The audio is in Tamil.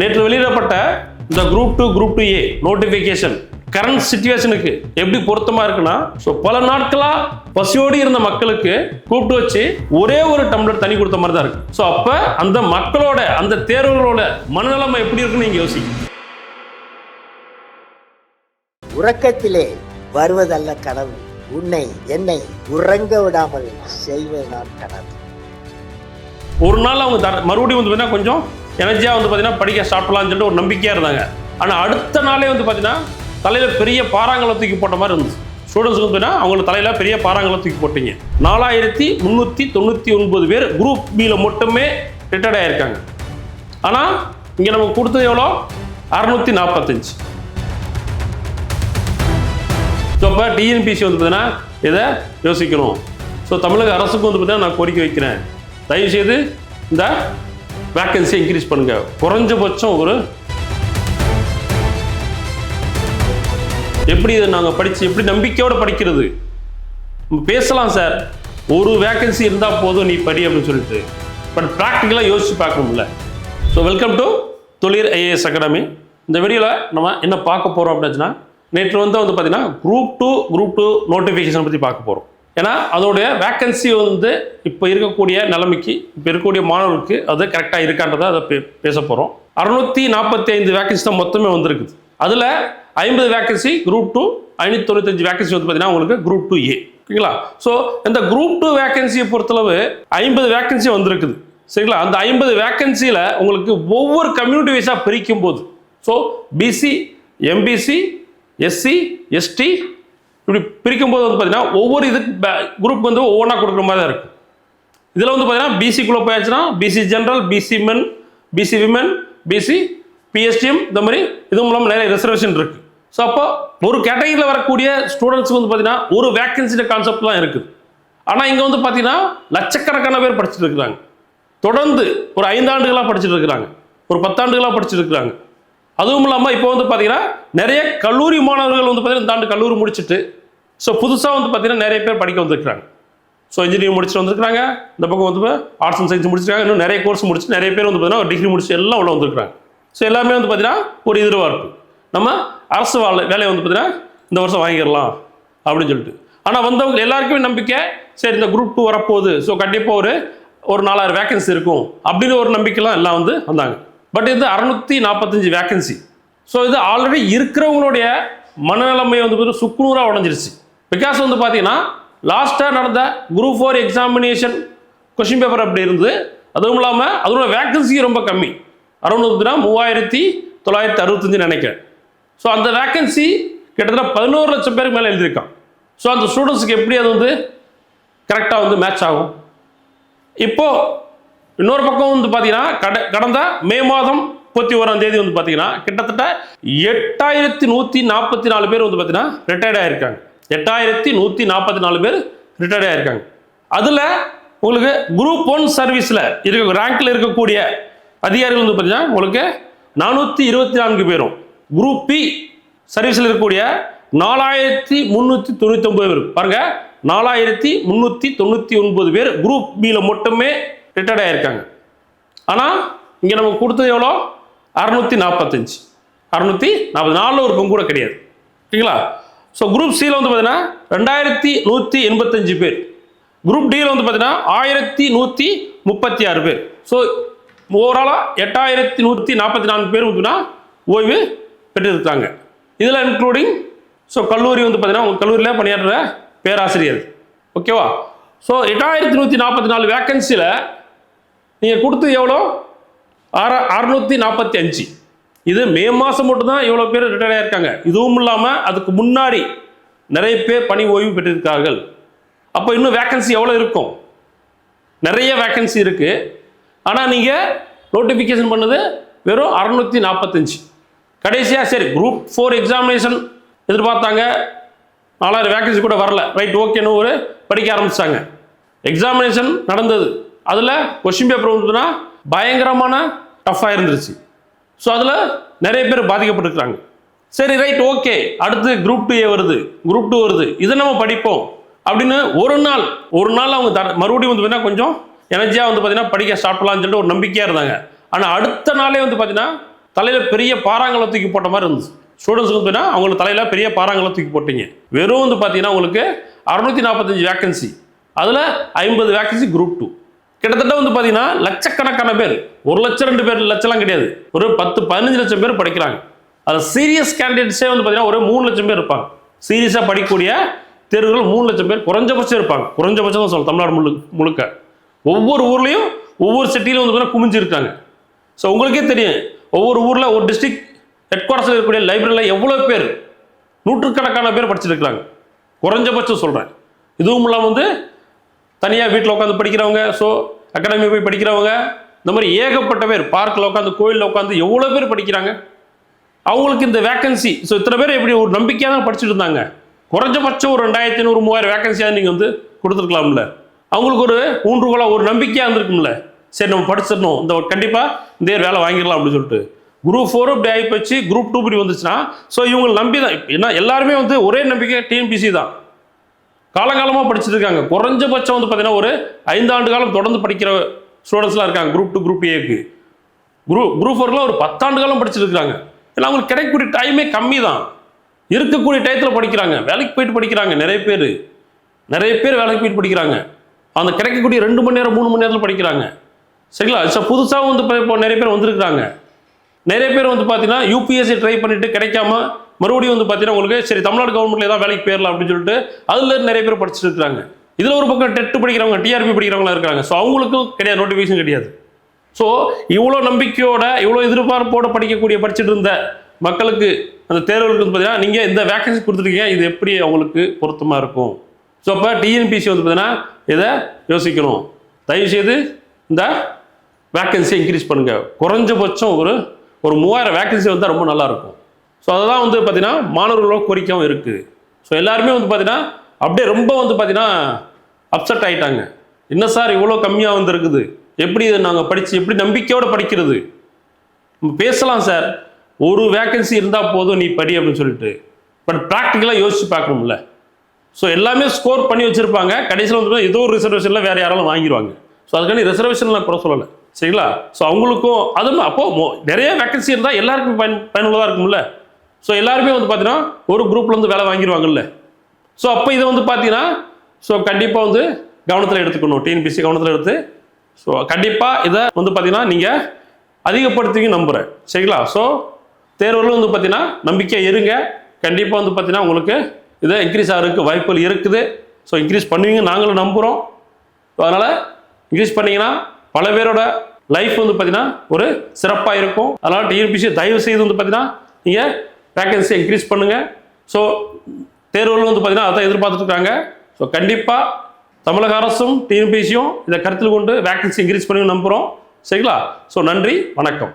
நேற்று வெளியிடப்பட்ட இந்த group two group two A notification current சுச்சுவேஷனுக்கு எப்படி பொருத்தமா இருக்குன்னா ஸோ பல நாட்களா பசியோடு இருந்த மக்களுக்கு கூப்பிட்டு வச்சு ஒரே ஒரு டம்ளர் தண்ணி கொடுத்த மாதிரி தான் இருக்கு. ஸோ அப்ப அந்த மக்களோட அந்த தேர்வுகளோட மனநிலைமை எப்படி இருக்குன்னு நீங்க யோசிங்க. உறக்கத்திலே வருவதல்ல கனவு. உன்னை என்னை உறங்க விடாமல் செய்வதுதான் கனவு. ஒரு நாள் அவங்க மறுபடியும் வந்து கொஞ்சம் எனர்ஜியாக வந்து பார்த்தீங்கன்னா படிக்க ஸ்டார்ட் பண்ணலாம்னு சொல்லிட்டு ஒரு நம்பிக்கையாக இருந்தாங்க. ஆனால் அடுத்த நாளே வந்து பார்த்தீங்கன்னா தலையில் பெரிய பாறாங்களை தூக்கி போட்ட மாதிரி இருந்துச்சு. ஸ்டூடெண்ட்ஸ்க்கு வந்து பார்த்தீங்கன்னா அவங்க தலையில் பெரிய பாறாங்களை தூக்கி போட்டீங்க. நாலாயிரத்தி முந்நூற்றி தொண்ணூற்றி ஒன்பது பேர் குரூப் பியில் மட்டுமே ரிட்டையர்ட் ஆகியிருக்காங்க ஆனால் இங்கே நமக்கு கொடுத்தது எவ்வளோ? அறநூற்றி நாற்பத்தஞ்சு ஸோ அப்போ டிஎன்பிசி வந்து பார்த்தீங்கன்னா இதை யோசிக்கணும். ஸோ தமிழக அரசுக்கு வந்து பார்த்தீங்கன்னா நான் கோரிக்கை வைக்கிறேன். தயவுசெய்து இந்த வேக்கன்சி இன்க்ரீஸ் பண்ணுங்க. குறைஞ்சபட்சம் ஒரு எப்படி இதை நாங்கள் படித்து எப்படி நம்பிக்கையோட படிக்கிறது? பேசலாம் சார் ஒரு வேக்கன்சி இருந்தால் போதும் நீ படி அப்படின்னு சொல்லிட்டு. பட் ப்ராக்டிக்கலாக யோசிச்சு பார்க்கணும்ல. So welcome to Thozhil IAS academy இந்த வீடியோவில் நம்ம என்ன பார்க்க போகிறோம் அப்படின்னா நேற்று வந்து வந்து பார்த்தீங்கன்னா group two group two notification பற்றி பார்க்க போகிறோம் ஏன்னா அதோடைய வேக்கன்சி வந்து இப்போ இருக்கக்கூடிய நிலைமைக்கு இப்போ இருக்கக்கூடிய மாணவர்களுக்கு அது கரெக்டாக இருக்கான்றதை அதை பே பேச போகிறோம் அறுநூத்தி நாற்பத்தி ஐந்து வேக்கன்சி தான் மொத்தமே வந்திருக்குது. அதில் ஐம்பது வேக்கன்சி குரூப் டூ ஐநூற்றி தொண்ணூத்தஞ்சு வேக்கன்சி வந்து பார்த்தீங்கன்னா உங்களுக்கு குரூப் டூ ஏ ஓகேங்களா? ஸோ இந்த குரூப் டூ வேக்கன்சியை பொறுத்தளவு ஐம்பது வேக்கன்சி வந்திருக்குது. சரிங்களா? அந்த ஐம்பது வேக்கன்சியில் உங்களுக்கு ஒவ்வொரு கம்யூனிட்டி வைஸாக பிரிக்கும் போது so BC MBC SC ST இப்படி பிரிக்கும் போது வந்து பார்த்தீங்கன்னா ஒவ்வொரு இதுக்கு குரூப் வந்து ஒவ்வொன்றா கொடுக்குற மாதிரி தான் இருக்கும் இதில் வந்து பார்த்தீங்கன்னா பிசிக்குள்ளே போயாச்சுன்னா BC general BC men BC women BC PSTM இந்த மாதிரி இது மூலம் நிறைய ரிசர்வேஷன் இருக்குது ஸோ அப்போ ஒரு கேட்டகரியில் வரக்கூடிய ஸ்டூடெண்ட்ஸுக்கு வந்து பார்த்தீங்கன்னா ஒரு வேக்கன்சிட கான்செப்ட் தான் இருக்குது. ஆனால் இங்கே வந்து பார்த்தீங்கன்னா லட்சக்கணக்கான பேர் படிச்சுட்டு இருக்கிறாங்க. தொடர்ந்து ஒரு ஐந்தாண்டுகளாக படிச்சுட்டு இருக்கிறாங்க. ஒரு பத்தாண்டுகளாக படிச்சுட்டு இருக்கிறாங்க. அதுவும் இல்லாமல் இப்போ வந்து பார்த்தீங்கன்னா நிறைய கல்லூரி மாணவர்கள் வந்து பார்த்தீங்கன்னா இந்த ஆண்டு கல்லூரி முடிச்சுட்டு ஸோ புதுசாக வந்து பார்த்தீங்கன்னா நிறைய பேர் படிக்க வந்திருக்கிறாங்க. ஸோ இன்ஜினியரிங் முடிச்சுட்டு வந்திருக்காங்க இந்த பக்கம் வந்து ஆர்ட்ஸ் அண்ட் சயின்ஸ் முடிச்சிருக்காங்க. இன்னும் நிறைய கோர்ஸ் முடிச்சு நிறைய பேர் வந்து பார்த்தீங்கன்னா டிகிரி முடிச்சு எல்லாம் உள்ள வந்திருக்காங்க ஸோ எல்லாமே வந்து பார்த்தீங்கன்னா ஒரு எதிர்பார்ப்பு. நம்ம அரசு வேலை வேலையை வந்து பார்த்தீங்கன்னா இந்த வருஷம் வாங்கிடலாம் அப்படின்னு சொல்லிட்டு. ஆனால் வந்தவங்க எல்லாருக்குமே நம்பிக்கை சரி இந்த குரூப் டூ வரப்போகுது. ஸோ கண்டிப்பாக ஒரு ஒரு நாலாயிரம் வேகன்சி இருக்கும் அப்படின்னு ஒரு நம்பிக்கைலாம் எல்லாம் வந்து வந்தாங்க. பட் இது அறுநூத்தி நாற்பத்தஞ்சு வேகன்சி ஸோ இது ஆல்ரெடி இருக்கிறவங்களுடைய மனநிலைமை வந்து பார்த்தீங்கன்னா சுக்குநூறாக உடஞ்சிருச்சு. பிகாஸ் வந்து பார்த்தீங்கன்னா லாஸ்ட்டாக நடந்த group four examination question paper அப்படி இருந்தது. அதுவும் இல்லாமல் அதோட வேக்கன்சி ரொம்ப கம்மி. அரௌண்ட் மூவாயிரத்தி தொள்ளாயிரத்தி அறுபத்தஞ்சு நினைக்கிறேன். ஸோ அந்த வேக்கன்சி கிட்டத்தட்ட பதினோரு லட்சம் பேருக்கு மேலே எழுதியிருக்கான். ஸோ அந்த ஸ்டூடெண்ட்ஸுக்கு எப்படி அது வந்து கரெக்டாக வந்து மேட்ச் ஆகும்? இப்போது இன்னொரு பக்கம் வந்து பார்த்தீங்கன்னா கட கடந்த மே மாதம் முப்பத்தி ஓராம் தேதி வந்து பார்த்தீங்கன்னா கிட்டத்தட்ட எட்டாயிரத்தி நூற்றி நாற்பத்தி நாலு பேர் வந்து பார்த்தீங்கன்னா ரிட்டையர்ட் ஆகியிருக்காங்க எட்டாயிரத்தி நூற்றி நாற்பத்தி நாலு பேர் ரிட்டையர்ட் ஆகியிருக்காங்க அதில் உங்களுக்கு குரூப் ஒன் சர்வீஸில் இருக்க ரேங்க்கில் இருக்கக்கூடிய அதிகாரிகள் வந்து பார்த்தீங்கன்னா உங்களுக்கு நானூற்றி இருபத்தி நான்கு பேரும் குரூப் பி சர்வீஸில் இருக்கக்கூடிய நாலாயிரத்தி முந்நூற்றி தொண்ணூற்றி ஒன்பது பேர். பாருங்கள் நாலாயிரத்தி முந்நூற்றி தொண்ணூற்றி ஒன்பது பேர் குரூப் பியில் மட்டுமே ரிட்டையர்ட் ஆகியிருக்காங்க ஆனால் இங்கே நமக்கு கொடுத்தது எவ்வளோ? அறநூற்றி நாற்பத்தஞ்சு. அறநூற்றி நாற்பது. நாலில் ஒரு பங்கு கூட கிடையாது. ஓகேங்களா ஸோ குரூப் சியில் வந்து பார்த்தீங்கன்னா ரெண்டாயிரத்தி நூற்றி எண்பத்தஞ்சு பேர். குரூப் டியில் வந்து பார்த்தீங்கன்னா ஆயிரத்தி நூற்றி முப்பத்தி ஆறு பேர். ஸோ ஓவராலாக எட்டாயிரத்தி நூற்றி நாற்பத்தி நான்கு பேர் வந்துன்னா ஓய்வு பெற்றிருக்காங்க. இதில் இன்க்ளூடிங் ஸோ கல்லூரி வந்து பார்த்தீங்கன்னா உங்கள் கல்லூரியில் பணியாற்றுற பேராசிரியர் ஓகேவா ஸோ எட்டாயிரத்தி நூற்றி நாற்பத்தி நாலு வேக்கன்சியில் நீங்கள் கொடுத்தது எவ்வளோ? ஆற அறுநூற்றி நாற்பத்தி அஞ்சு. இது மே மாதம் மட்டும்தான் இவ்வளோ பேர் ரிட்டையர் ஆகியிருக்காங்க இதுவும் இல்லாமல் அதுக்கு முன்னாடி நிறைய பேர் பணி ஓய்வு பெற்றிருக்கார்கள். அப்போ இன்னும் வேக்கன்சி எவ்வளோ இருக்கும்? நிறைய வேக்கன்சி இருக்குது ஆனால் நீங்கள் நோட்டிஃபிகேஷன் பண்ணது வெறும் அறநூற்றி நாற்பத்தஞ்சு கடைசியாக சரி குரூப் ஃபோர் எக்ஸாமினேஷன் எதிர்பார்த்தாங்க. நாலாயிரம் வேக்கன்சி கூட வரல. ரைட் ஓகேன்னு ஒரு படிக்க ஆரம்பிச்சாங்க எக்ஸாமினேஷன் நடந்தது. அதில் கொஷின் பேப்பர் வந்துன்னா பயங்கரமான டஃப்பாக இருந்துருச்சு. ஸோ அதில் நிறைய பேர் பாதிக்கப்பட்டிருக்கிறாங்க. சரி ரைட் ஓகே அடுத்து குரூப் டூ ஏ வருது. குரூப் டூ வருது. இதை நம்ம படிப்போம். அப்படின்னு ஒரு நாள் ஒரு நாள் அவங்க த மறுபடியும் வந்து பார்த்தீங்கன்னா கொஞ்சம் எனர்ஜியாக வந்து பார்த்தீங்கன்னா படிக்க ஸ்டார்ட் பண்ணலாம்னு சொல்லிட்டு ஒரு நம்பிக்கையாக இருந்தாங்க. ஆனால் அடுத்த நாளே வந்து பார்த்தீங்கன்னா தலையில் பெரிய பாறாங்களை தூக்கி போட்ட மாதிரி இருந்துச்சு. ஸ்டூடெண்ட்ஸுக்கு பார்த்தீங்கன்னா அவங்களுக்கு தலையில் பெரிய பாறாங்களை தூக்கி போட்டீங்க. வெறும் வந்து பார்த்தீங்கன்னா உங்களுக்கு அறுநூத்தி நாற்பத்தஞ்சு வேக்கன்சி அதில் ஐம்பது வேக்கன்சி குரூப் டூ கிட்டத்தட்ட வந்து பார்த்தீங்கன்னா லட்சக்கணக்கான பேர். ஒரு லட்சம் ரெண்டு பேர் லட்சம்லாம் கிடையாது. ஒரு பத்து பதினஞ்சு லட்சம் பேர் படிக்கிறாங்க. அதில் சீரியஸ் கேண்டிடேட்ஸே வந்து பார்த்தீங்கன்னா ஒரு மூணு லட்சம் பேர் இருப்பாங்க. சீரியஸாக படிக்கக்கூடிய தேர்வுகள் மூணு லட்சம் பேர். குறைஞ்சபட்சம் இருப்பாங்க. குறைஞ்சபட்சம் தான் சொல்லலாம் தமிழ்நாடு முழு முழுக்க. ஒவ்வொரு ஊர்லேயும் ஒவ்வொரு சிட்டிலையும் வந்து பார்த்தீங்கன்னா குமிஞ்சிருக்காங்க. ஸோ உங்களுக்கே தெரியும். ஒவ்வொரு ஊரில் ஒரு டிஸ்ட்ரிக்ட் ஹெட் குவார்டர்ஸில் இருக்கக்கூடிய லைப்ரரியில் எவ்வளோ பேர்? நூற்றுக்கணக்கான பேர் படிச்சிருக்கிறாங்க. குறைஞ்சபட்சம் சொல்கிறேன் இதுவும் இல்லாமல் வந்து தனியாக வீட்டில் உட்காந்து படிக்கிறவங்க ஸோ அகாடமி போய் படிக்கிறவங்க இந்த மாதிரி ஏகப்பட்ட பேர் பார்க்கில் உட்காந்து கோயிலில் உட்காந்து எவ்வளோ பேர் படிக்கிறாங்க? அவங்களுக்கு இந்த வேக்கன்சி ஸோ இத்தனை பேர் எப்படி ஒரு நம்பிக்கையாக தான் படிச்சுட்டு இருந்தாங்க? குறைஞ்சபட்சம் ஒரு ரெண்டாயிரத்தி ஐநூறு மூவாயிரம் வேக்கன்சியாக நீங்கள் வந்து கொடுத்துருக்கலாம்ல. அவங்களுக்கு ஒரு ஊன்றுகோலாக ஒரு நம்பிக்கையாக இருந்திருக்கும்ல. சரி நம்ம படிச்சிடணும். இந்த கண்டிப்பாக இந்த வேலை வாங்கிடலாம் அப்படின்னு சொல்லிட்டு. குரூப் ஃபோரும் இப்படி ஆகி போச்சு குரூப் டூ இப்படி வந்துச்சுன்னா ஸோ இவங்களை நம்பி தான். ஏன்னா எல்லாருமே வந்து ஒரே நம்பிக்கை டிஎன்பிசி தான். காலகாலமாக படிச்சுட்டு இருக்காங்க குறைஞ்சபட்சம் வந்து பார்த்தீங்கன்னா ஒரு ஐந்தாண்டு காலம் தொடர்ந்து படிக்கிற ஸ்டூடெண்ட்ஸ்லாம் இருக்காங்க. குரூப் டூ குரூப் ஏக்கு குரூப் குரூப் ஃபோர்லாம் ஒரு பத்தாண்டு காலம் படிச்சுட்டு இருக்கிறாங்க ஏன்னா அவங்களுக்கு கிடைக்கக்கூடிய டைமே கம்மி தான் இருக்கக்கூடிய டயத்தில் படிக்கிறாங்க. வேலைக்கு போயிட்டு படிக்கிறாங்க நிறைய பேர். நிறைய பேர் வேலைக்கு போயிட்டு படிக்கிறாங்க. அந்த கிடைக்கக்கூடிய ரெண்டு மணி நேரம் மூணு மணி நேரத்தில் படிக்கிறாங்க. சரிங்களா? ஸோ புதுசாக வந்து இப்போ நிறைய பேர் வந்திருக்கிறாங்க. நிறைய பேர் வந்து பார்த்தீங்கன்னா யூபிஎஸ்சி ட்ரை பண்ணிவிட்டு கிடைக்காம மறுபடியும் வந்து பார்த்தீங்கன்னா உங்களுக்கு சரி தமிழ்நாடு கவர்மெண்ட்ல ஏதாவது வேலைக்கு போயிடலாம் அப்படின்னு சொல்லிட்டு அதில் நிறைய பேர் படிச்சுட்டு இருக்காங்க. இதில் ஒரு பக்கம் டெட் படிக்கிறவங்க டிஆர்பி படிக்கிறவங்களா இருக்காங்க. ஸோ அவங்களுக்கும் கிடையாது நோட்டிஃபிகேஷன் கிடையாது. ஸோ இவ்வளோ நம்பிக்கையோட இவ்வளோ எதிர்பார்ப்போட படிக்கக்கூடிய படிச்சுட்டு இருந்த மக்களுக்கு அந்த தேர்வுகளுக்கு வந்து பார்த்தீங்கன்னா நீங்கள் இந்த வேக்கன்சி கொடுத்துருக்கீங்க இது எப்படி அவங்களுக்கு பொருத்தமாக இருக்கும்? ஸோ அப்போ டிஎன்பிசி வந்து பார்த்தீங்கன்னா இதை யோசிக்கணும். தயவுசெய்து இந்த வேக்கன்சி இன்க்ரீஸ் பண்ணுங்கள் குறைஞ்சபட்சம் ஒரு ஒரு மூவாயிரம் வேக்கன்சி வந்தால் ரொம்ப நல்லாயிருக்கும் ஸோ அதெல்லாம் வந்து பார்த்திங்கன்னா மாணவர்களோட கோரிக்கையும் இருக்குது ஸோ எல்லாருமே வந்து பார்த்தீங்கன்னா அப்படியே ரொம்ப வந்து பார்த்தீங்கன்னா அப்செட் ஆகிட்டாங்க என்ன சார் இவ்வளோ கம்மியாக வந்துருக்குது? எப்படி இதை நாங்கள் படித்து எப்படி நம்பிக்கையோடு படிக்கிறது? நம்ம பேசலாம் சார். ஒரு வேக்கன்சி இருந்தால் போதும் நீ படி அப்படின்னு சொல்லிட்டு. பட் ப்ராக்டிக்கலாக யோசிச்சு பார்க்கணும்ல. ஸோ எல்லாமே ஸ்கோர் பண்ணி வச்சுருப்பாங்க. கடைசியில் வந்து ஏதோ ஒரு ரிசர்வேஷனில் வேறு யாராலும் வாங்கிடுவாங்க ஸோ அதுக்காண்டி ரிசர்வேஷன் நான் குறை சொல்லலை. சரிங்களா? ஸோ அவங்களுக்கும் அதுவும் அப்போது நிறைய வேக்கன்சி இருந்தால் எல்லாருக்கும் பயன் பயனுள்ளதாக இருக்கும்ல. ஸோ எல்லாருமே வந்து பார்த்தீங்கன்னா ஒரு குரூப்லேருந்து வேலை வாங்கிடுவாங்கல்ல ஸோ அப்போ இதை வந்து பார்த்தீங்கன்னா ஸோ கண்டிப்பாக வந்து கவனத்தில் எடுத்துக்கணும். டிஎன்பிசி கவனத்தில் எடுத்து ஸோ கண்டிப்பாக இதை வந்து பார்த்தீங்கன்னா நீங்கள் அதிகப்படுத்திங்க நம்புகிறேன் சரிங்களா? ஸோ தேர்வுகளும் வந்து பார்த்தீங்கன்னா நம்பிக்கை இருங்க. கண்டிப்பாக வந்து பார்த்தீங்கன்னா உங்களுக்கு இதை இன்க்ரீஸ் ஆகிறதுக்கு வாய்ப்புகள் இருக்குது. ஸோ இன்க்ரீஸ் பண்ணுவீங்க நாங்களும் நம்புகிறோம் அதனால் இன்க்ரீஸ் பண்ணீங்கன்னா பல பேரோட லைஃப் வந்து பார்த்தீங்கன்னா ஒரு சிறப்பாக இருக்கும். அதனால் டிஎன்பிசி தயவு செய்து வந்து பார்த்தீங்கன்னா நீங்கள் வேக்கன்சி இன்க்ரீஸ் பண்ணுங்கள் ஸோ தேர்வுகள் வந்து பார்த்தீங்கன்னா அதான் எதிர்பார்த்துட்ருக்காங்க. ஸோ கண்டிப்பாக தமிழக அரசும் டிஎன்பிசியும் இதை கருத்தில் கொண்டு வேக்கன்சி இன்க்ரீஸ் பண்ணி நம்புகிறோம் சரிங்களா? ஸோ நன்றி வணக்கம்.